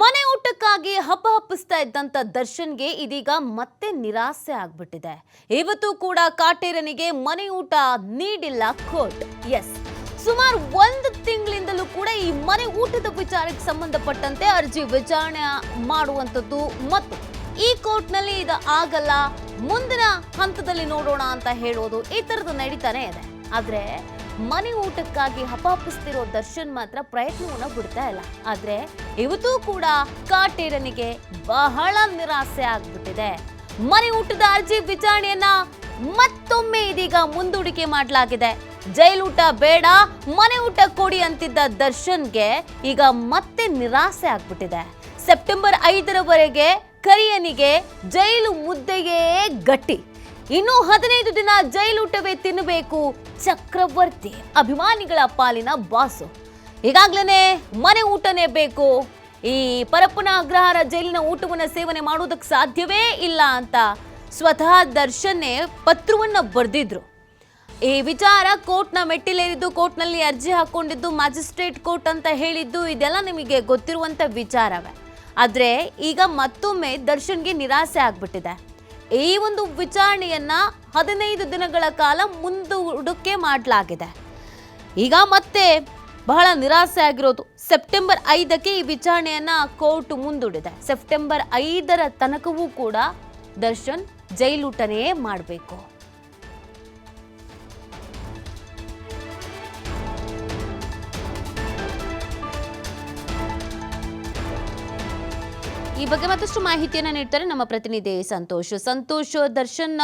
ಮನೆ ಊಟಕ್ಕಾಗಿ ಹಬ್ಬ ಹಪ್ಪಿಸ್ತಾ ಇದ್ದಂತ ದರ್ಶನ್ಗೆ ಇದೀಗ ಮತ್ತೆ ನಿರಾಸೆ ಆಗ್ಬಿಟ್ಟಿದೆ. ಇವತ್ತು ಕೂಡ ಕಾಟೇರನಿಗೆ ಮನೆ ಊಟ ನೀಡಿಲ್ಲ ಕೋರ್ಟ್. ಎಸ್. ಸುಮಾರು ಒಂದು ತಿಂಗಳಿಂದಲೂ ಕೂಡ ಈ ಮನೆ ಊಟದ ವಿಚಾರಕ್ಕೆ ಸಂಬಂಧಪಟ್ಟಂತೆ ಅರ್ಜಿ ವಿಚಾರಣೆ ಮಾಡುವಂಥದ್ದು ಮತ್ತು ಈ ಕೋರ್ಟ್ನಲ್ಲಿ ಇದು ಆಗಲ್ಲ, ಮುಂದಿನ ಹಂತದಲ್ಲಿ ನೋಡೋಣ ಅಂತ ಹೇಳೋದು ಈ ಥರದ್ದು ನಡೀತಾನೆ ಇದೆ. ಆದ್ರೆ ಮನೆ ಊಟಕ್ಕಾಗಿ ಹಪಾಪಿಸ್ತಿರೋ ದರ್ಶನ್ ಮಾತ್ರ ಪ್ರಯತ್ನವನ್ನ ಬಿಡ್ತಾ ಇಲ್ಲ. ಆದ್ರೆ ಇವತ್ತೂ ಕೂಡ ಕಾಟೇರನಿಗೆ ಬಹಳ ನಿರಾಸೆ ಆಗ್ಬಿಟ್ಟಿದೆ. ಮನೆ ಊಟದ ಅರ್ಜಿ ವಿಚಾರಣೆಯನ್ನ ಮತ್ತೊಮ್ಮೆ ಇದೀಗ ಮುಂದೂಡಿಕೆ ಮಾಡಲಾಗಿದೆ. ಜೈಲೂಟ ಬೇಡ, ಮನೆ ಊಟ ಕೊಡಿ ಅಂತಿದ್ದ ದರ್ಶನ್ಗೆ ಈಗ ಮತ್ತೆ ನಿರಾಸೆ ಆಗ್ಬಿಟ್ಟಿದೆ. ಸೆಪ್ಟೆಂಬರ್ ಐದರವರೆಗೆ ಕರಿಯನಿಗೆ ಜೈಲು ಮುದ್ದೆಯೇ ಗಟ್ಟಿ. ಇನ್ನು ಹದಿನೈದು ದಿನ ಜೈಲೂಟವೇ ತಿನ್ನಬೇಕು. ಚಕ್ರವರ್ತಿ ಅಭಿಮಾನಿಗಳ ಪಾಲಿನ ಬಾಸು. ಈಗಾಗ್ಲೇ ಮನೆ ಊಟನೇ ಬೇಕು. ಈ ಪರಪ್ಪನ ಅಗ್ರಹಾರ ಜೈಲಿನ ಊಟವನ್ನ ಸೇವನೆ ಮಾಡೋದಕ್ಕೆ ಸಾಧ್ಯವೇ ಇಲ್ಲ ಅಂತ ಸ್ವತಃ ದರ್ಶನ್ನೇ ಪತ್ರವನ್ನ ಬರೆದಿದ್ರು. ಈ ವಿಚಾರ ಕೋರ್ಟ್ನ ಮೆಟ್ಟಿಲೇರಿದ್ದು, ಕೋರ್ಟ್ನಲ್ಲಿ ಅರ್ಜಿ ಹಾಕೊಂಡಿದ್ದು ಮ್ಯಾಜಿಸ್ಟ್ರೇಟ್ ಕೋರ್ಟ್ ಅಂತ ಹೇಳಿದ್ದು, ಇದೆಲ್ಲ ನಿಮಗೆ ಗೊತ್ತಿರುವಂತ ವಿಚಾರವೇ. ಆದ್ರೆ ಈಗ ಮತ್ತೊಮ್ಮೆ ದರ್ಶನ್ಗೆ ನಿರಾಸೆ ಆಗ್ಬಿಟ್ಟಿದೆ. ಈ ಒಂದು ವಿಚಾರಣೆಯನ್ನ ಹದಿನೈದು ದಿನಗಳ ಕಾಲ ಮುಂದೂಡಿಕೆ ಮಾಡಲಾಗಿದೆ. ಈಗ ಮತ್ತೆ ಬಹಳ ನಿರಾಸೆ ಆಗಿರೋದು. ಸೆಪ್ಟೆಂಬರ್ ಐದಕ್ಕೆ ಈ ವಿಚಾರಣೆಯನ್ನ ಕೋರ್ಟ್ ಮುಂದೂಡಿದೆ. ಸೆಪ್ಟೆಂಬರ್ ಐದರ ತನಕವೂ ಕೂಡ ದರ್ಶನ್ ಜೈಲೂಟನೇ ಮಾಡಬೇಕು. ಈ ಬಗ್ಗೆ ಮತ್ತಷ್ಟು ಮಾಹಿತಿಯನ್ನ ನೀಡ್ತಾರೆ ನಮ್ಮ ಪ್ರತಿನಿಧಿ ಸಂತೋಷ್. ಸಂತೋಷ್ ದರ್ಶನ್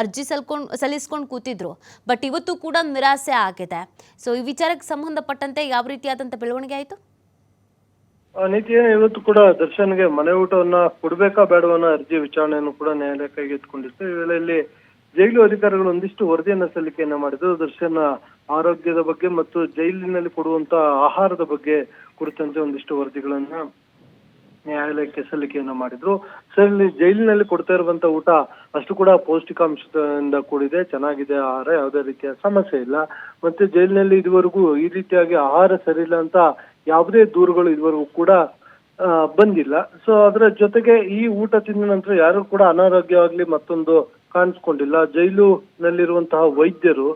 ಅರ್ಜಿ ಸಲ್ಕೊಂಡು, ಸಲ್ಲಿಸ್ಕೊಂಡು ಕೂತಿದ್ರು, ಬಟ್ ಇವತ್ತು ಕೂಡ ನಿರಾಸೆ ಆಗಿದೆ. ಸೊ ಈ ವಿಚಾರಕ್ಕೆ ಸಂಬಂಧಪಟ್ಟಂತೆ ಯಾವ ರೀತಿಯಾದಂಥ ಬೆಳವಣಿಗೆ ಆಯಿತು? ನೀತಿ ಇವತ್ತು ಕೂಡ ದರ್ಶನ್ಗೆ ಮನೆ ಊಟವನ್ನ ಕೊಡ್ಬೇಕಾ ಬೇಡವನ್ನ ಅರ್ಜಿ ವಿಚಾರಣೆಯನ್ನು ಕೂಡ ನ್ಯಾಯಾಲಯ ಕೈಗೆತ್ತಿಕೊಂಡಿತ್ತು ಈ ವೇಳೆಯಲ್ಲಿ ಜೈಲು ಅಧಿಕಾರಿಗಳು ಒಂದಿಷ್ಟು ವರದಿಯನ್ನ ಸಲ್ಲಿಕೆಯನ್ನ ಮಾಡಿದ್ರು. ದರ್ಶನ್ ಆರೋಗ್ಯದ ಬಗ್ಗೆ ಮತ್ತು ಜೈಲಿನಲ್ಲಿ ಕೊಡುವಂತ ಆಹಾರದ ಬಗ್ಗೆ ಕುರಿತಂತೆ ಒಂದಿಷ್ಟು ವರದಿಗಳನ್ನ ನ್ಯಾಯಾಲಯಕ್ಕೆ ಸಲ್ಲಿಕೆಯನ್ನ ಮಾಡಿದ್ರು. ಸರ್ ಇಲ್ಲಿ ಜೈಲಿನಲ್ಲಿ ಕೊಡ್ತಾ ಇರುವಂತ ಊಟ ಅಷ್ಟು ಕೂಡ ಪೌಷ್ಟಿಕಾಂಶದಿಂದ ಕೂಡಿದೆ, ಚೆನ್ನಾಗಿದೆ, ಆಹಾರ ಯಾವುದೇ ರೀತಿಯ ಸಮಸ್ಯೆ ಇಲ್ಲ. ಮತ್ತೆ ಜೈಲಿನಲ್ಲಿ ಇದುವರೆಗೂ ಈ ರೀತಿಯಾಗಿ ಆಹಾರ ಸರಿ ಅಂತ ಯಾವುದೇ ದೂರುಗಳು ಇದುವರೆಗೂ ಕೂಡ ಬಂದಿಲ್ಲ. ಸೊ ಅದರ ಜೊತೆಗೆ ಈ ಊಟ ತಿಂದ ನಂತರ ಯಾರು ಕೂಡ ಅನಾರೋಗ್ಯವಾಗ್ಲಿ ಮತ್ತೊಂದು ಕಾಣಿಸ್ಕೊಂಡಿಲ್ಲ. ಜೈಲಿನಲ್ಲಿರುವಂತಹ ವೈದ್ಯರು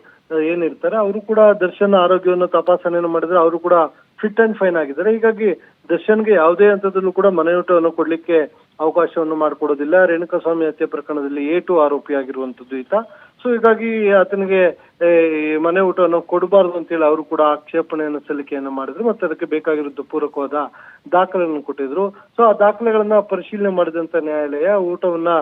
ಏನಿರ್ತಾರೆ, ಅವರು ಕೂಡ ದರ್ಶನ ಆರೋಗ್ಯವನ್ನು ತಪಾಸಣೆಯನ್ನು ಮಾಡಿದ್ರೆ ಅವರು ಕೂಡ ಫಿಟ್ ಅಂಡ್ ಫೈನ್ ಆಗಿದ್ದಾರೆ. ಹೀಗಾಗಿ ದರ್ಶನ್ಗೆ ಯಾವುದೇ ಹಂತದಲ್ಲೂ ಕೂಡ ಮನೆಯೂಟವನ್ನು ಕೊಡಲಿಕ್ಕೆ ಅವಕಾಶವನ್ನು ಮಾಡಿಕೊಡೋದಿಲ್ಲ. ರೇಣುಕಾಸ್ವಾಮಿ ಹತ್ಯೆ ಪ್ರಕರಣದಲ್ಲಿ ಎ ಟು ಆರೋಪಿಯಾಗಿರುವಂತದ್ದು ಈತ. ಸೊ ಹೀಗಾಗಿ ಆತನಿಗೆ ಮನೆ ಊಟವನ್ನು ಕೊಡಬಾರ್ದು ಅಂತೇಳಿ ಅವರು ಕೂಡ ಆಕ್ಷೇಪಣೆಯನ್ನು ಸಲ್ಲಿಕೆಯನ್ನು ಮಾಡಿದ್ರು. ಮತ್ತೆ ಅದಕ್ಕೆ ಬೇಕಾಗಿರುವಂತ ಪೂರಕವಾದ ದಾಖಲೆಗಳನ್ನು ಕೊಟ್ಟಿದ್ರು. ಸೊ ಆ ದಾಖಲೆಗಳನ್ನ ಪರಿಶೀಲನೆ ಮಾಡಿದಂತ ನ್ಯಾಯಾಲಯ ಊಟವನ್ನ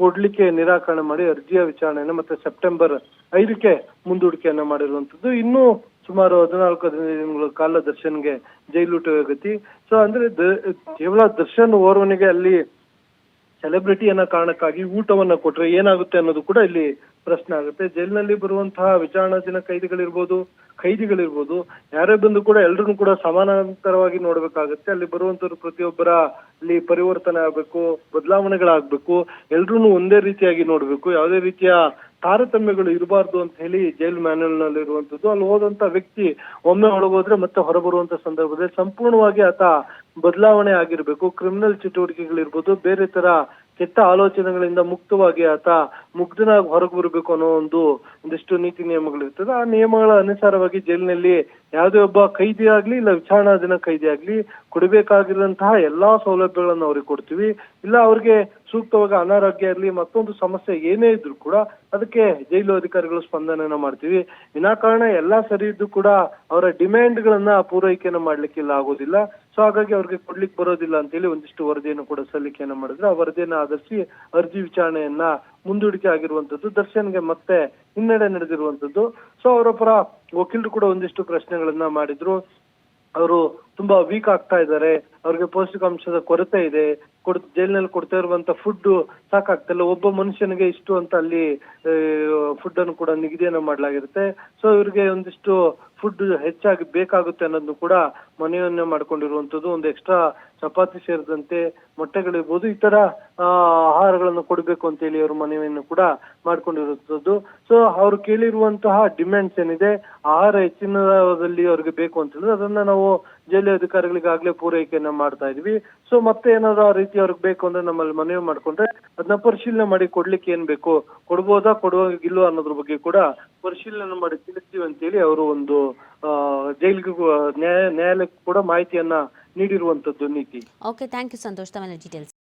ಕೊಡ್ಲಿಕ್ಕೆ ನಿರಾಕರಣೆ ಮಾಡಿ ಅರ್ಜಿಯ ವಿಚಾರಣೆಯನ್ನು ಮತ್ತೆ ಸೆಪ್ಟೆಂಬರ್ ಐದಕ್ಕೆ ಮುಂದೂಡಿಕೆಯನ್ನ ಮಾಡಿರುವಂತದ್ದು ಇನ್ನು ಸುಮಾರು ಹದಿನಾಲ್ಕು, ಹದಿನೈದು ದಿನಗಳ ಕಾಲ ದರ್ಶನ್ಗೆ ಜೈಲೂಟ ಗತಿ ಸೊ ಅಂದ್ರೆ ಕೇವಲ ದರ್ಶನ್ ಓರ್ವನಿಗೆ ಅಲ್ಲಿ ಸೆಲೆಬ್ರಿಟಿ ಅನ್ನೋ ಕಾರಣಕ್ಕಾಗಿ ಊಟವನ್ನ ಕೊಟ್ರೆ ಏನಾಗುತ್ತೆ ಅನ್ನೋದು ಕೂಡ ಇಲ್ಲಿ ಪ್ರಶ್ನೆ ಆಗುತ್ತೆ. ಜೈಲಿನಲ್ಲಿ ಬರುವಂತಹ ವಿಚಾರಣಾಧೀನ ಕೈದಿಗಳಿರ್ಬೋದು ಖೈದಿಗಳಿರ್ಬೋದು ಯಾರೇ ಬಂದು ಕೂಡ ಎಲ್ರೂ ಕೂಡ ಸಮಾನಾಂತರವಾಗಿ ನೋಡ್ಬೇಕಾಗತ್ತೆ. ಅಲ್ಲಿ ಬರುವಂತವ್ರು ಪ್ರತಿಯೊಬ್ಬರ ಅಲ್ಲಿ ಪರಿವರ್ತನೆ ಆಗ್ಬೇಕು, ಬದಲಾವಣೆಗಳಾಗ್ಬೇಕು. ಎಲ್ರೂ ಒಂದೇ ರೀತಿಯಾಗಿ ನೋಡ್ಬೇಕು. ಯಾವುದೇ ರೀತಿಯ ತಾರತಮ್ಯಗಳು ಇರಬಾರ್ದು ಅಂತ ಹೇಳಿ ಜೈಲ್ ಮ್ಯಾನ್ಯಲ್ನಲ್ಲಿ ಇರುವಂತದ್ದು ಅಲ್ಲಿ ಹೋದಂತ ವ್ಯಕ್ತಿ ಒಮ್ಮೆ ಒಳಗೋದ್ರೆ ಮತ್ತೆ ಹೊರಬರುವಂತ ಸಂದರ್ಭದಲ್ಲಿ ಸಂಪೂರ್ಣವಾಗಿ ಆತ ಬದಲಾವಣೆ ಆಗಿರ್ಬೇಕು. ಕ್ರಿಮಿನಲ್ ಚಟುವಟಿಕೆಗಳಿರ್ಬೋದು, ಬೇರೆ ತರ ಕೆಟ್ಟ ಆಲೋಚನೆಗಳಿಂದ ಮುಕ್ತವಾಗಿ ಆತ ಮುಗ್ಧನಾಗಿ ಹೊರಗೆ ಬರಬೇಕು ಅನ್ನೋ ಒಂದು ಒಂದಿಷ್ಟು ನೀತಿ ನಿಯಮಗಳಿರ್ತದೆ. ಆ ನಿಯಮಗಳ ಅನುಸಾರವಾಗಿ ಜೈಲಿನಲ್ಲಿ ಯಾವುದೇ ಒಬ್ಬ ಕೈದಿ ಆಗ್ಲಿ ಇಲ್ಲ ವಿಚಾರಣಾಧೀನ ಕೈದಿ ಆಗ್ಲಿ ಕೊಡಬೇಕಾಗಿರುವಂತಹ ಎಲ್ಲಾ ಸೌಲಭ್ಯಗಳನ್ನು ಅವ್ರಿಗೆ ಕೊಡ್ತೀವಿ. ಇಲ್ಲ ಅವ್ರಿಗೆ ಸೂಕ್ತವಾಗಿ ಅನಾರೋಗ್ಯ ಇರಲಿ ಮತ್ತೊಂದು ಸಮಸ್ಯೆ ಏನೇ ಇದ್ರು ಕೂಡ ಅದಕ್ಕೆ ಜೈಲು ಅಧಿಕಾರಿಗಳು ಸ್ಪಂದನೆಯನ್ನ ಮಾಡ್ತೀವಿ. ವಿನಾಕಾರಣ ಎಲ್ಲಾ ಸರಿ ಇದ್ದು ಕೂಡ ಅವರ ಡಿಮ್ಯಾಂಡ್ ಗಳನ್ನ ಪೂರೈಕೆಯನ್ನ ಮಾಡ್ಲಿಕ್ಕೆ ಇಲ್ಲ, ಆಗೋದಿಲ್ಲ. ಸೊ ಹಾಗಾಗಿ ಅವ್ರಿಗೆ ಕೊಡ್ಲಿಕ್ಕೆ ಬರೋದಿಲ್ಲ ಅಂತೇಳಿ ಒಂದಿಷ್ಟು ವರದಿಯನ್ನು ಕೂಡ ಸಲ್ಲಿಕೆಯನ್ನು ಮಾಡಿದ್ರೆ. ಆ ವರದಿಯನ್ನ ಆಧರಿಸಿ ಅರ್ಜಿ ವಿಚಾರಣೆಯನ್ನ ಮುಂದೂಡಿಕೆ ಆಗಿರುವಂತದ್ದು, ದರ್ಶನ್ಗೆ ಮತ್ತೆ ಹಿನ್ನಡೆ ನಡೆದಿರುವಂತದ್ದು. ಸೊ ಅವರ ಪರ ವಕೀಲರು ಕೂಡ ಒಂದಿಷ್ಟು ಪ್ರಶ್ನೆಗಳನ್ನ ಮಾಡಿದ್ರು. ಅವರು ತುಂಬಾ ವೀಕ್ ಆಗ್ತಾ ಇದ್ದಾರೆ. ಅವ್ರಿಗೆ ಪೌಷ್ಟಿಕಾಂಶದ ಕೊರತೆ ಇದೆ. ಕೊಡ್, ಜೈಲಿನಲ್ಲಿ ಕೊಡ್ತಾ ಇರುವಂತ ಫುಡ್ ಸಾಕಾಗ್ತಿಲ್ಲ. ಒಬ್ಬ ಮನುಷ್ಯನಿಗೆ ಇಷ್ಟು ಅಂತ ಅಲ್ಲಿ ಫುಡ್ ಅನ್ನು ಕೂಡ ನಿಗದಿಯನ್ನು ಮಾಡಲಾಗಿರುತ್ತೆ. ಸೊ ಇವರಿಗೆ ಒಂದಿಷ್ಟು ಫುಡ್ ಹೆಚ್ಚಾಗಿ ಬೇಕಾಗುತ್ತೆ ಅನ್ನೋದನ್ನು ಕೂಡ ಮನೆಯನ್ನೇ ಮಾಡ್ಕೊಂಡಿರುವಂತದ್ದು ಒಂದು ಎಕ್ಸ್ಟ್ರಾ ಚಪಾತಿ ಸೇರಿದಂತೆ ಮೊಟ್ಟೆಗಳಿರ್ಬೋದು ಈ ತರ ಆಹಾರಗಳನ್ನು ಕೊಡಬೇಕು ಅಂತ ಹೇಳಿ ಅವರು ಮನವಿಯನ್ನು ಕೂಡ ಮಾಡ್ಕೊಂಡಿರುವಂತದ್ದು ಸೊ ಅವ್ರು ಕೇಳಿರುವಂತಹ ಡಿಮ್ಯಾಂಡ್ಸ್ ಏನಿದೆ, ಆಹಾರ ಹೆಚ್ಚಿನದಲ್ಲಿ ಅವ್ರಿಗೆ ಬೇಕು ಅಂತ ಹೇಳಿದ್ರೆ ಅದನ್ನ ನಾವು ಜೈಲು ಅಧಿಕಾರಿಗಳಿಗಾಗ್ಲೇ ಪೂರೈಕೆಯನ್ನ ಮಾಡ್ತಾ ಇದೀವಿ. ಸೊ ಮತ್ತೆ ಏನಾದ್ರು ಆ ರೀತಿ ಅವ್ರಿಗೆ ಬೇಕು ಅಂದ್ರೆ ನಮ್ಮಲ್ಲಿ ಮನವಿ ಮಾಡ್ಕೊಂಡ್ರೆ ಅದನ್ನ ಪರಿಶೀಲನೆ ಮಾಡಿ ಕೊಡ್ಲಿಕ್ಕೆ ಏನ್ ಬೇಕು? ಕೊಡ್ಬೋದಾ ಕೊಡುವಾಗಿಲ್ಲ ಅನ್ನೋದ್ರ ಬಗ್ಗೆ ಕೂಡ ಪರಿಶೀಲನೆ ಮಾಡಿ ತಿಳಿಸ್ತೀವಿ ಅಂತೇಳಿ ಅವರು ಒಂದು ಜೈಲಿಗೂ, ನ್ಯಾಯ, ನ್ಯಾಯಾಲಯಕ್ಕೂ ಕೂಡ ಮಾಹಿತಿಯನ್ನ ನೀಡಿರುವಂತದ್ದು ನೀತಿ. Okay thank you Santosh details